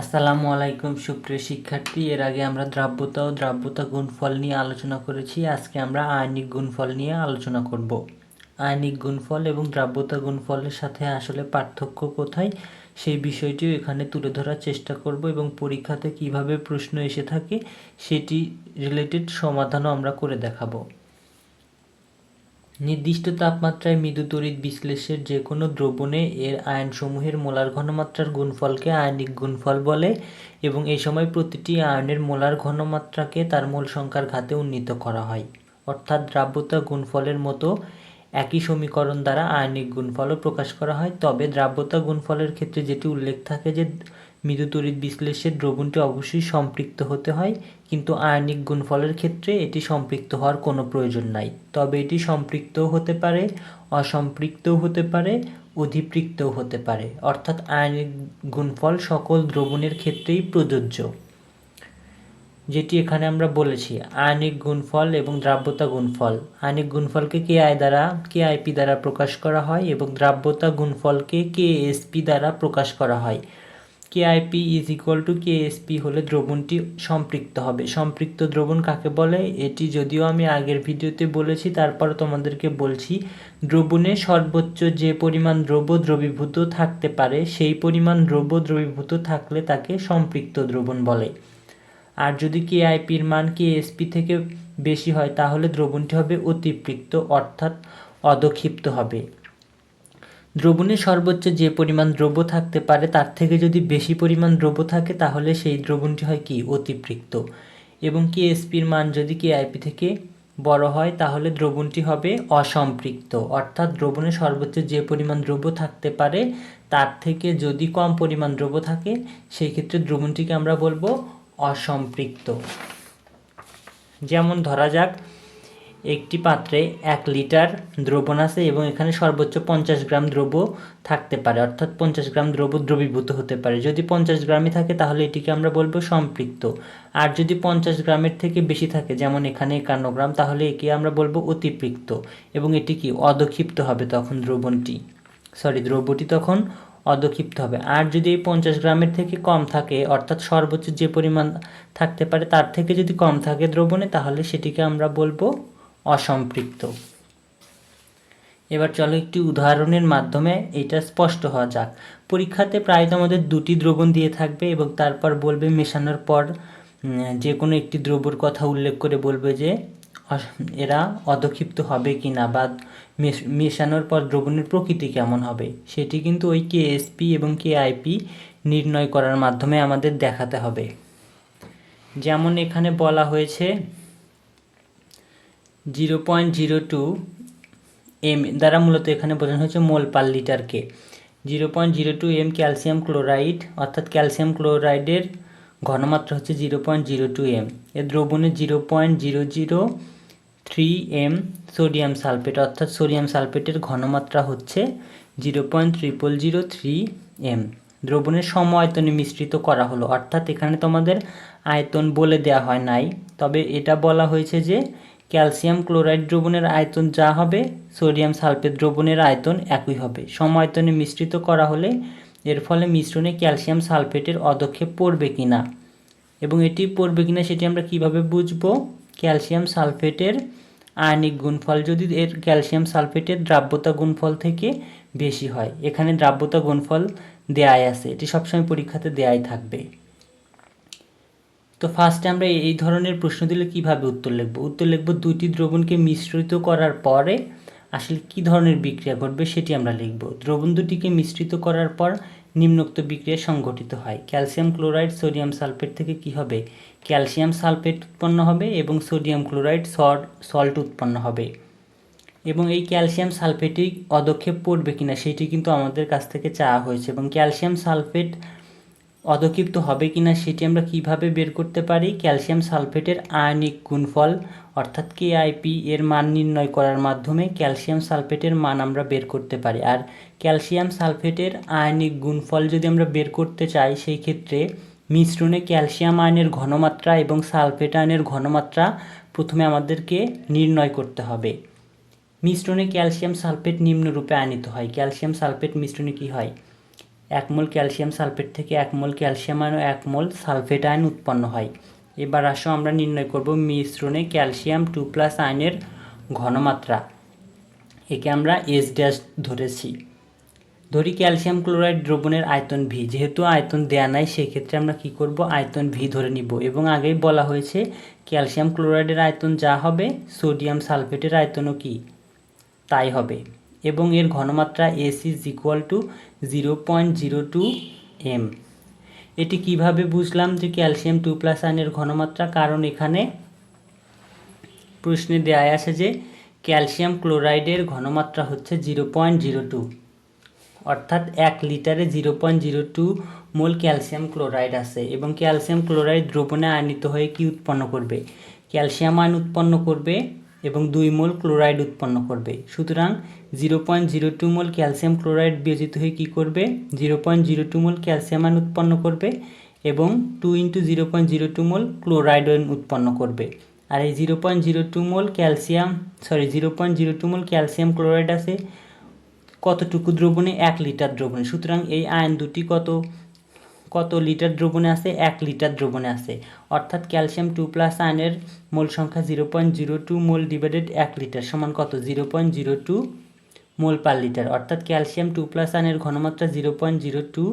আসসালামু আলাইকুম, সুপ্রিয় শিক্ষার্থী। এর আগে আমরা দ্রাব্যতা ও দ্রাব্যতা গুণফল নিয়ে আলোচনা করেছি। আজকে আমরা আয়নিক গুণফল নিয়ে আলোচনা করব। আয়নিক গুণফল এবং দ্রাব্যতা গুণফলের সাথে আসলে পার্থক্য কোথায়, সেই বিষয়টিও এখানে তুলে ধরার চেষ্টা করব এবং পরীক্ষাতে কীভাবে প্রশ্ন এসে থাকে, সেটি রিলেটেড সমাধানও আমরা করে দেখাবো। নির্দিষ্ট তাপমাত্রায় মৃদু তড়িৎ বিশ্লেষের যে কোনো দ্রবণে এর আয়নসমূহের মোলার ঘনমাত্রার গুণফলকে আয়নিক গুণফল বলে এবং এই সময় প্রতিটি আয়নের মোলার ঘনমাত্রাকে তার মোল সংখ্যার ঘাতে উন্নীত করা হয়। অর্থাৎ দ্রাব্যতা গুণফলের মতো একই সমীকরণ দ্বারা আয়নিক গুণফলও প্রকাশ করা হয়। তবে দ্রাব্যতা গুণফলের ক্ষেত্রে যেটি উল্লেখ থাকে যে মৃদু তড়িৎ বিশ্লেষের দ্রবণটি অবশ্যই সম্পৃক্ত হতে হয়, কিন্তু আয়নিক গুণফলের ক্ষেত্রে এটি সম্পৃক্ত হওয়ার কোনো প্রয়োজন নাই। তবে এটি সম্পৃক্তও হতে পারে, অসম্পৃক্তও হতে পারে, অধিপৃক্তও হতে পারে। অর্থাৎ আয়নিক গুণফল সকল দ্রবণের ক্ষেত্রেই প্রযোজ্য। যেটি এখানে আমরা বলেছি, আয়নিক গুণফল এবং দ্রাব্যতা গুণফল। আয়নিক গুণফলকে কে আই দ্বারা, কে আইপি দ্বারা প্রকাশ করা হয় এবং দ্রাব্যতা গুণফলকে কে এসপি দ্বারা প্রকাশ করা হয়। K IP is equal to K SP হলে দ্রবণটি সম্পৃক্ত হবে। সম্পৃক্ত দ্রবণ কাকে বলে? এটি যদিও আমি আগের ভিডিওতে বলেছি তারপর তোমাদেরকে বলছি, দ্রবণে সর্বোচ্চ যে পরিমাণ দ্রব্য দ্রবীভূত থাকতে পারে, সেই পরিমাণ দ্রব্য দ্রবীভূত থাকলে তাকে সম্পৃক্ত দ্রবণ বলে। আর যদি কে আইপির মান কে এসপি থেকে বেশি হয়, তাহলে দ্রবণটি হবে অতিপৃক্ত, অর্থাৎ অদক্ষিপ্ত হবে। দ্রবণে সর্বোচ্চ যে পরিমাণ দ্রব্য থাকতে পারে তার থেকে যদি বেশি পরিমাণ দ্রব্য থাকে তাহলে সেই দ্রবণটি হয় কি? অতিপৃক্ত। এবং কে এসপির মান যদি কে আইপি থেকে বড় হয় তাহলে দ্রবণটি হবে অসম্পৃক্ত। অর্থাৎ দ্রবণে সর্বোচ্চ যে পরিমাণ দ্রব্য থাকতে পারে তার থেকে যদি কম পরিমাণ দ্রব্য থাকে সেই ক্ষেত্রে দ্রবণটিকে আমরা বলব অসম্পৃক্ত। যেমন ধরা যাক একটি পাত্রে এক লিটার দ্রবণ আছে এবং এখানে সর্বোচ্চ পঞ্চাশ গ্রাম দ্রব্য থাকতে পারে। অর্থাৎ পঞ্চাশ গ্রাম দ্রব্য দ্রবীভূত হতে পারে। যদি পঞ্চাশ গ্রামই থাকে, তাহলে এটিকে আমরা বলব সম্পৃক্ত। আর যদি পঞ্চাশ গ্রামের থেকে বেশি থাকে, যেমন এখানে একান্ন গ্রাম, তাহলে একে আমরা বলব অতিপৃক্ত এবং এটি কি? অদক্ষিপ্ত হবে তখন দ্রবণটি। সরি, দ্রব্যটি তখন অদক্ষিপ্ত হবে। আর যদি এই পঞ্চাশ গ্রামের থেকে কম থাকে, অর্থাৎ সর্বোচ্চ যে পরিমাণ থাকতে পারে, তার থেকে যদি কম থাকে দ্রবণে, তাহলে সেটিকে আমরা বলব অসম্পৃক্ত। এবার চলো একটি উদাহরণের মাধ্যমে এটা স্পষ্ট হওয়া যাক। পরীক্ষাতে প্রায় আমাদের দুটি দ্রবণ দিয়ে থাকবে এবং তারপর বলবে মেশানোর পর যে কোনো একটি দ্রব্যর কথা উল্লেখ করে বলবে যে এরা অধক্ষিপ্ত হবে কি না বা মেশানোর পর দ্রবণের প্রকৃতি কেমন হবে। সেটি কিন্তু ওই কে এসপি এবং কে আইপি নির্ণয় করার মাধ্যমে আমাদের দেখাতে হবে। যেমন এখানে বলা হয়েছে zero point zero two M, দ্বারা মূলত এখানে বোঝানো হয়েছে mole per লিটারকে। Zero point zero two M calcium chloride, অর্থাৎ ক্যালসিয়াম ক্লোরাইডের ঘনমাত্রা হচ্ছে zero point zero two M. এর দ্রবণে zero point zero zero three M sodium sulphate, অর্থাৎ সোডিয়াম সালফেটের ঘনমাত্রা হচ্ছে zero point triple zero three M. দ্রবণের সম আয়তনে মিশ্রিত করা হলো, অর্থাৎ এখানে তোমাদের আয়তন বলে দেওয়া হয় নাই। তবে এটা বলা হয়েছে যে ক্যালসিয়াম ক্লোরাইড দ্রবণের আয়তন যা হবে, সোডিয়াম সালফেট দ্রবণের আয়তন একই হবে। সম আয়তনে মিশ্রিত করা হলে এর ফলে মিশ্রণে ক্যালসিয়াম সালফেটের অদক্ষেপ পড়বে কি না এবং এটি পড়বে কিনা সেটি আমরা কীভাবে বুঝব? ক্যালসিয়াম সালফেটের আয়নিক গুণফল যদি এর ক্যালসিয়াম সালফেটের দ্রাব্যতা গুণফল থেকে বেশি হয়, এখানে দ্রাব্যতা গুণফল দেয়াই আছে, এটি সবসময় পরীক্ষাতে দেয়াই থাকবে। তো ফার্স্টে আমরা এই ধরনের প্রশ্ন দিলে কীভাবে উত্তর লিখব? উত্তর লিখব, দুইটি দ্রবণকে মিশ্রিত করার পরে আসলে কি ধরনের বিক্রিয়া ঘটবে সেটি আমরা লিখব। দ্রবণ দুটিকে মিশ্রিত করার পর নিম্নোক্ত বিক্রিয়া সংঘটিত হয়। ক্যালসিয়াম ক্লোরাইড সোডিয়াম সালফেট থেকে কি হবে? ক্যালসিয়াম সালফেট উৎপন্ন হবে এবং সোডিয়াম ক্লোরাইড সল্ট সল্ট উৎপন্ন হবে। এবং এই ক্যালসিয়াম সালফেটই অদক্ষেপ পড়বে কিনা সেটি কিন্তু আমাদের কাছ থেকে চাওয়া হয়েছে এবং ক্যালসিয়াম সালফেট অধক্ষিপ্ত হবে কি না সেটি আমরা কীভাবে বের করতে পারি? ক্যালসিয়াম সালফেটের আয়নিক গুণফল, অর্থাৎ কেআইপি এর মান নির্ণয় করার মাধ্যমে ক্যালসিয়াম সালফেটের মান আমরা বের করতে পারি। আর ক্যালসিয়াম সালফেটের আয়নিক গুণফল যদি আমরা বের করতে চাই, সেই ক্ষেত্রে মিশ্রণে ক্যালসিয়াম আয়নের ঘনমাত্রা এবং সালফেট আয়নের ঘনমাত্রা প্রথমে আমাদেরকে নির্ণয় করতে হবে। মিশ্রণে ক্যালসিয়াম সালফেট নিম্নরূপে আয়নিত হয়। ক্যালসিয়াম সালফেট মিশ্রণে কি হয়? এক মোল ক্যালসিয়াম সালফেট থেকে এক মোল ক্যালসিয়াম আয়ন ও এক মোল সালফেট আয়ন উৎপন্ন হয়। এবার আসো আমরা নির্ণয় করব মিশ্রণে ক্যালসিয়াম টু প্লাস আয়নের ঘনমাত্রা। একে আমরা এস ড্যাশ ধরেছি। ধরি ক্যালসিয়াম ক্লোরাইড দ্রবণের আয়তন ভি যেহেতু আয়তন দেয়া নাই, সেক্ষেত্রে আমরা কি করব? আয়তন ভি ধরে নিব। এবং আগেই বলা হয়েছে ক্যালসিয়াম ক্লোরাইডের আয়তন যা হবে, সোডিয়াম সালফেটের আয়তনও কি? তাই হবে। এবং এর ঘনমাত্রা S is equal to zero point zero two M এটি কীভাবে বুঝলাম যে ক্যালসিয়াম টু প্লাস আয়নের ঘনমাত্রা? কারণ এখানে প্রশ্নে দেয়া আছে যে ক্যালসিয়াম ক্লোরাইডের ঘনমাত্রা হচ্ছে জিরো পয়েন্ট জিরো টু অর্থাৎ এক লিটারে zero point zero two mole calcium chloride আছে এবং ক্যালসিয়াম ক্লোরাইড দ্রবণে আয়নিত হয়ে কি উৎপন্ন করবে? ক্যালসিয়াম আয়ন উৎপন্ন করবে এবং দুই মোল ক্লোরাইড উৎপন্ন করবে। সুতরাং zero point zero two mole calcium chloride বিয়োজিত হয়ে কী করবে? Zero point zero two mole calcium ion উৎপন্ন করবে এবং two into zero point zero two mole chloride ion উৎপন্ন করবে। আর এই zero point zero two mole calcium sorry zero point zero two mole calcium chloride আছে কতটুকু দ্রবণে? এক লিটার দ্রবণে। সুতরাং এই আয়ন দুটি কত? কত লিটার দ্রবণে আছে? এক লিটার দ্রবণে আছে। অর্থাৎ ক্যালসিয়াম টু প্লাস আয়নের মোল সংখ্যা zero point zero two mole divided এক লিটার সমান কত? Zero point zero two mole per litre. অর্থাৎ ক্যালসিয়াম টু প্লাস আয়নের ঘনমাত্রা zero point zero two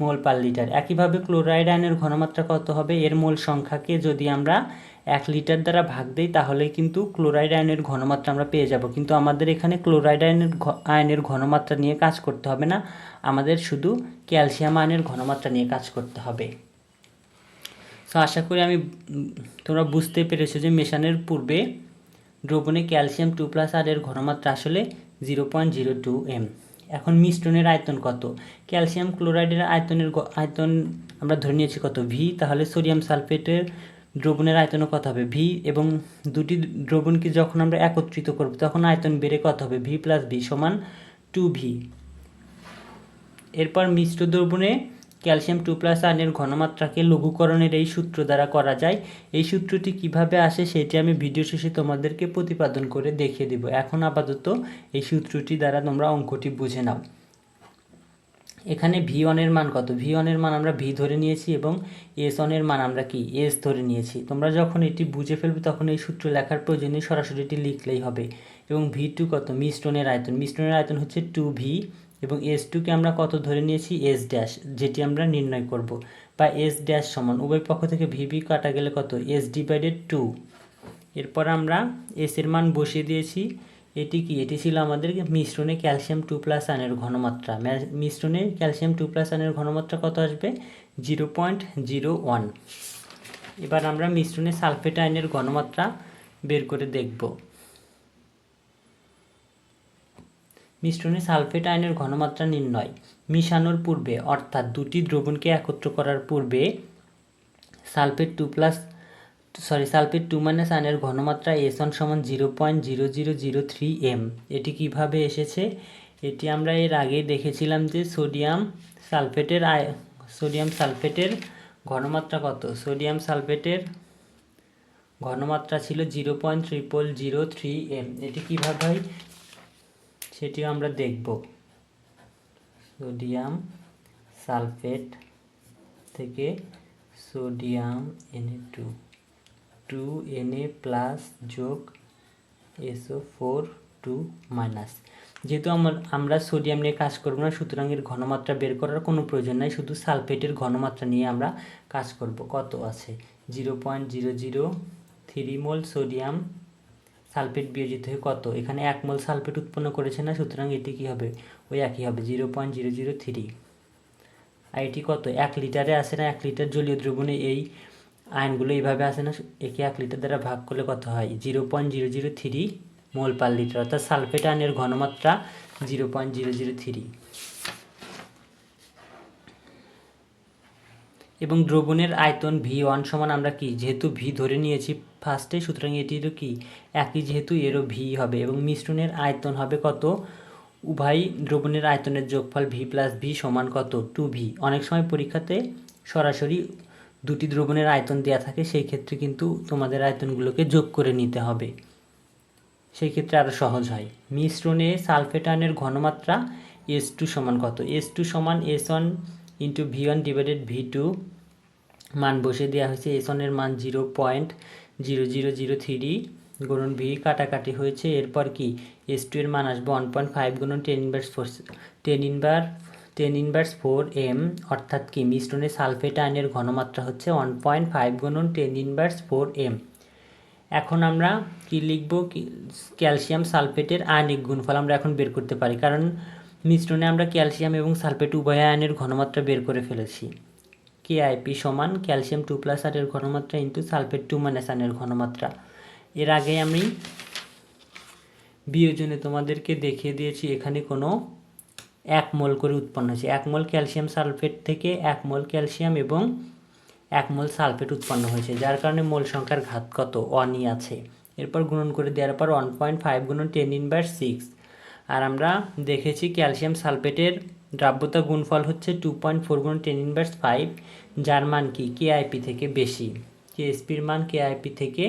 mole per litre. একইভাবে ক্লোরাইড আয়নের ঘনমাত্রা কত হবে? এর মোল সংখ্যাকে যদি আমরা এক লিটার দ্বারা ভাগ দেই, তাহলে কিন্তু ক্লোরাইড আয়নের ঘনমাত্রা আমরা পেয়ে যাব। কিন্তু আমাদের এখানে ক্লোরাইড আয়নের আয়নের ঘনমাত্রা নিয়ে কাজ করতে হবে না, আমাদের শুধু ক্যালসিয়াম আয়নের ঘনমাত্রা নিয়ে কাজ করতে হবে। সো আশা করি আমি তোমরা বুঝতে পেরেছ যে মেশানের পূর্বে দ্রবণে ক্যালসিয়াম টু প্লাস আর এর ঘনমাত্রা আসলে zero point zero two M. এখন মিশ্রণের আয়তন কত? ক্যালসিয়াম ক্লোরাইডের আয়তনের আয়তন আমরা ধরে নিয়েছি কত? ভি, তাহলে সোডিয়াম সালফেটের দ্রবণের আয়তনও কত হবে? ভি এবং দুটি দ্রবণকে যখন আমরা একত্রিত করব, তখন আয়তন বেড়ে কত হবে? ভি প্লাস ভি সমান টু ভি এরপর মিশ্র দ্রবণে ক্যালসিয়াম টু প্লাস আয়নের ঘনমাত্রাকে লঘুকরণের এই সূত্র দ্বারা করা যায়। এই সূত্রটি কীভাবে আসে সেটি আমি ভিডিও শেষে তোমাদেরকে প্রতিপাদন করে দেখিয়ে দেব। এখন আপাতত এই সূত্রটি দ্বারা তোমরা অঙ্কটি বুঝে নাও। এখানে ভি ওয়ানের মান কত? ভি ওয়ানের মান আমরা ভি ধরে নিয়েছি এবং এস ওয়ানের মান আমরা কি? এস ধরে নিয়েছি। তোমরা যখন এটি বুঝে ফেলবে তখন এই সূত্র লেখার প্রয়োজনে সরাসরি এটি লিখলেই হবে। এবং ভি টু কত? মিশ্রণের আয়তন। মিশ্রণের আয়তন হচ্ছে টু ভি এবং এস টুকে আমরা কত ধরে নিয়েছি? এস ড্যাশ যেটি আমরা নির্ণয় করব। বা এস ড্যাশ সমান, উভয় পক্ষ থেকে ভিভি কাটা গেলে কত? এস ডিভাইডেড টু এরপর আমরা এস এর মান বসিয়ে দিয়েছি। এটি কি? এটি ছিল আমাদের মিশ্রণে ক্যালসিয়াম টু প্লাস আনের ঘনমাত্রা। মিশ্রণে ক্যালসিয়াম টু প্লাস আনের ঘনমাত্রা কত আসবে? Zero point zero one. এবার আমরা মিশ্রণে সালফেট আয়নের ঘনমাত্রা বের করে দেখব। মিশ্রণে সালফেট আয়নের ঘনমাত্রা নির্ণয়। মিশানোর পূর্বে, অর্থাৎ দুটি দ্রবণকে একত্র করার পূর্বে, sulphate two plus sorry, sulphate two minus আয়নের ঘনমাত্রা এস ওয়ান সমান zero point zero zero zero three M. এটি কীভাবে এসেছে? এটি আমরা এর আগে দেখেছিলাম যে সোডিয়াম সালফেটের আয়, সোডিয়াম সালফেটের ঘনমাত্রা কত? সোডিয়াম সালফেটের ঘনমাত্রা ছিল zero point triple zero three M. এটি কীভাবে হয়? সেটিও আমরা দেখব। সোডিয়াম সালফেট থেকে sodium Na two. Two Na plus যোগ এসও ফোর টু মাইনাস যেহেতু আমার, আমরা সোডিয়াম নিয়ে কাজ করব না, সুতরাং এর ঘনমাত্রা বের করার কোনো প্রয়োজন নাই, শুধু সালফেটের ঘনমাত্রা নিয়ে আমরা কাজ করব। কত আছে? Zero point zero zero three mole sodium sulphate বিয়োজিত হয়ে কত? এখানে এক মোল সালফেট উৎপন্ন করেছে না, সুতরাং এটি কী হবে? ওই একই হবে zero point zero zero three আর এটি কত? এক লিটারে আসে না, এক লিটার জলীয় দ্রবণে এই আয়নগুলো এইভাবে আসে না, একে এক লিটার দ্বারা ভাগ করলে কত হয়? Zero point zero zero three mole per litre অর্থাৎ সালফেট আয়নের ঘনমাত্রা zero point zero zero three এবং দ্রবণের আয়তন ভি ওয়ান সমান আমরা কি? যেহেতু ভি ধরে নিয়েছি ফার্স্টে সুতরাং এটিরও কি? একই যেহেতু এরও ভি হবে এবং মিশ্রণের আয়তন হবে কত? উভয় দ্রবণের আয়তনের যোগফল ভি প্লাস ভি সমান কত? টু ভি অনেক সময় পরীক্ষাতে সরাসরি দুটি দ্রবণের আয়তন দেওয়া থাকে, সেই ক্ষেত্রে কিন্তু তোমাদের আয়তনগুলোকে যোগ করে নিতে হবে। সেই ক্ষেত্রে আরও সহজ হয়। মিশ্রণে সালফেট আয়নের ঘনমাত্রা এস টু সমান কত? এস টু সমান S one into V one divided V two মান বসে দেওয়া হয়েছে। এস ওয়ানের মান zero point zero zero zero three গুণন ভি কাটাকাটি হয়েছে। এরপর কি? এস টু এর মান আসবে ওয়ান পয়েন্ট ফাইভ গুণন ten inverse four, ten inverse ten inverse four M অর্থাৎ কি মিশ্রণে সালফেট আয়নের ঘনমাত্রা হচ্ছে ওয়ান পয়েন্ট ফাইভ গুণন টেন ইনভার্স ফোর এম এখন আমরা কি লিখব? ক্যালসিয়াম সালফেটের আয়নিক গুণফল আমরা এখন বের করতে পারি, কারণ মিশ্রণে আমরা ক্যালসিয়াম এবং সালফেট উভয় আয়নের ঘনমাত্রা বের করে ফেলেছি। কে আইপি সমান ক্যালসিয়াম টু প্লাস আরের ঘনমাত্রা ইন্টু সালফেট টু মাইনাস আনের ঘনমাত্রা। এর আগে আমি বিয়োজনে তোমাদেরকে দেখিয়ে দিয়েছি, এখানে কোনো এক মোল করে উৎপন্ন হয়েছে। এক মোল ক্যালসিয়াম সালফেট থেকে এক মোল ক্যালসিয়াম এবং এক মোল সালফেট উৎপন্ন হয়েছে, যার কারণে মোল সংখ্যার ঘাত কত? অনই আছে। এরপর গুণন করে দেওয়ার পর ওয়ান পয়েন্ট ফাইভ গুণন টেন ইনভার্স সিক্স আর আমরা দেখেছি ক্যালসিয়াম সালফেটের দ্রাব্যতা গুণফল হচ্ছে টু পয়েন্ট ফোর গুণ টেন ইনভার্স ফাইভ যার মান কি? কেআইপি থেকে বেশি। কেএসপির মান কেআইপি থেকে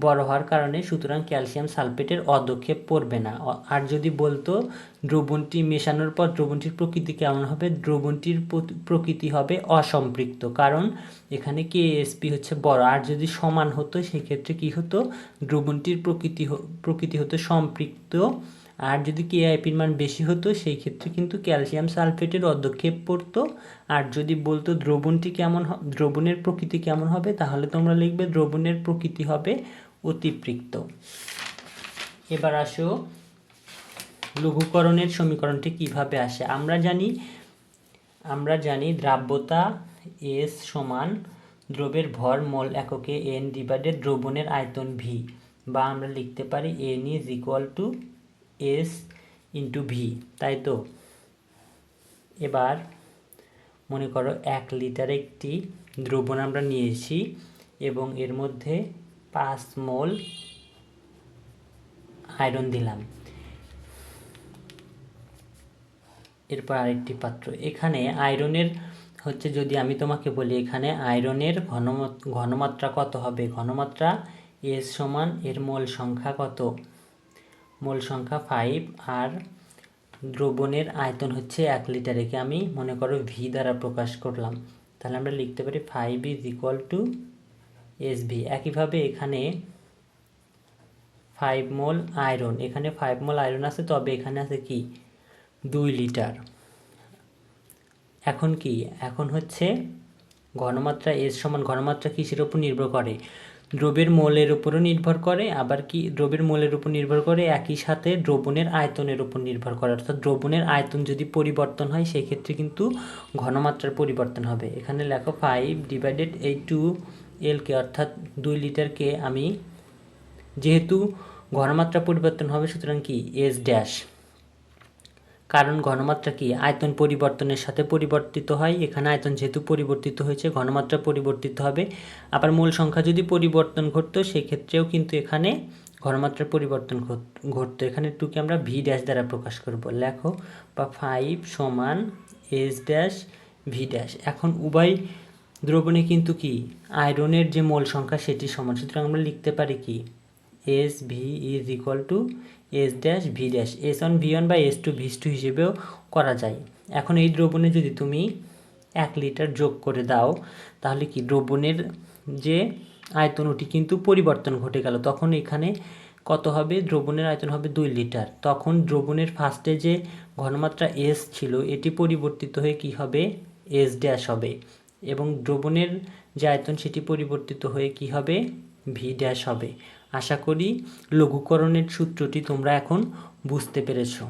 বড় হওয়ার কারণে সুতরাং ক্যালসিয়াম সালফেটের অদক্ষেপ পড়বে না। আর যদি বলতো, দ্রবণটি মেশানোর পর দ্রবণটির প্রকৃতি কেমন হবে? দ্রবণটির প্রকৃতি হবে অসম্পৃক্ত। কারণ এখানে কে কেএসপি হচ্ছে বড়। আর যদি সমান হতো, সেক্ষেত্রে কি হতো? দ্রবণটির প্রকৃতি প্রকৃতি হতো সম্পৃক্ত। আর যদি কেআইপির মান বেশি হতো সেই ক্ষেত্রে কিন্তু ক্যালসিয়াম সালফেটের অদক্ষেপ পড়তো। আর যদি বলতো, দ্রবণটি কেমন দ্রবণের প্রকৃতি কেমন হবে? তাহলে তোমরা লিখবে, দ্রবণের প্রকৃতি হবে অতিপৃক্ত। এবার আসো, লঘুকরণের সমীকরণটি কীভাবে আসে? আমরা জানি আমরা জানি দ্রাব্যতা এস সমান দ্রবের ভর মোল এককে এন ডিভাইডেড দ্রবণের আয়তন ভি, বা আমরা লিখতে পারি N is equal to S into V, তাই তো? এবার মনে করো এক লিটার একটি দ্রবণ আমরা নিয়েছি, এবং এর মধ্যে পাঁচ মোল আয়রন দিলাম। এরপর আরেকটি পাত্র। এখানে আয়রনের হচ্ছে যদি আমি তোমাকে বলি, এখানে আয়রনের ঘনমাত্রা ঘনমাত্রা কত হবে? ঘনমাত্রা এস সমান এর মোল সংখ্যা কত? মোল সংখ্যা ফাইভ আর দ্রবণের আয়তন হচ্ছে এক লিটার একে আমি মনে করো ভি দ্বারা প্রকাশ করলাম। তাহলে আমরা লিখতে পারি five is equal to S V একইভাবে এখানে ফাইভ মোল আয়রন এখানে ফাইভ মোল আয়রন আছে, তবে এখানে আছে কি? দুই লিটার এখন কি? এখন হচ্ছে ঘনমাত্রা এস সমান ঘনমাত্রা কিসের উপর নির্ভর করে? দ্রবের মোলের উপরও নির্ভর করে, আবার কি? দ্রবের মোলের উপর নির্ভর করে, একই সাথে দ্রবণের আয়তনের উপর নির্ভর করে। অর্থাৎ দ্রবণের আয়তন যদি পরিবর্তন হয় সেই ক্ষেত্রে কিন্তু ঘনমাত্রার পরিবর্তন হবে। এখানে লেখো ফাইভ ডিভাইডেড এই টু এলকে অর্থাৎ দুই লিটারকে আমি যেহেতু ঘনমাত্রা পরিবর্তন হবে, সুতরাং কি? এস ড্যাশ কারণ ঘনমাত্রা কি? আয়তন পরিবর্তনের সাথে পরিবর্তিত হয়। এখানে আয়তন যেহেতু পরিবর্তিত হয়েছে, ঘনমাত্রা পরিবর্তিত হবে। আবার মূল সংখ্যা যদি পরিবর্তন ঘটতো, সেক্ষেত্রেও কিন্তু এখানে ঘনমাত্রার পরিবর্তন ঘট- ঘটতো। এখানে টুকে আমরা ভি ড্যাশ দ্বারা প্রকাশ করব। লেখো, বা ফাইভ সমান এস ড্যাশ ভি ড্যাশ এখন উভয় দ্রবণে কিন্তু কি? আয়রনের যে মোল সংখ্যা সেটি সমান। সুতরাং আমরা লিখতে পারি কি? S V is equal to S dash V dash S one V one বা এস টু ভি টু হিসেবেও করা যায়। এখন এই দ্রবণে যদি তুমি এক লিটার যোগ করে দাও, তাহলে কি দ্রবণের যে আয়তন ওটি কিন্তু পরিবর্তন ঘটে গেল। তখন এখানে কত হবে? দ্রবণের আয়তন হবে দুই লিটার। তখন দ্রবণের ফার্স্টে যে ঘনমাত্রা এস ছিল, এটি পরিবর্তিত হয়ে কি হবে? এস ড্যাশ হবে। এবং দ্রবণের যে আয়তন সেটি পরিবর্তিত হয়ে কি হবে? ভি ড্যাশ হবে। আশা করি লঘুকরণের সূত্রটি তোমরা এখন বুঝতে পেরেছ।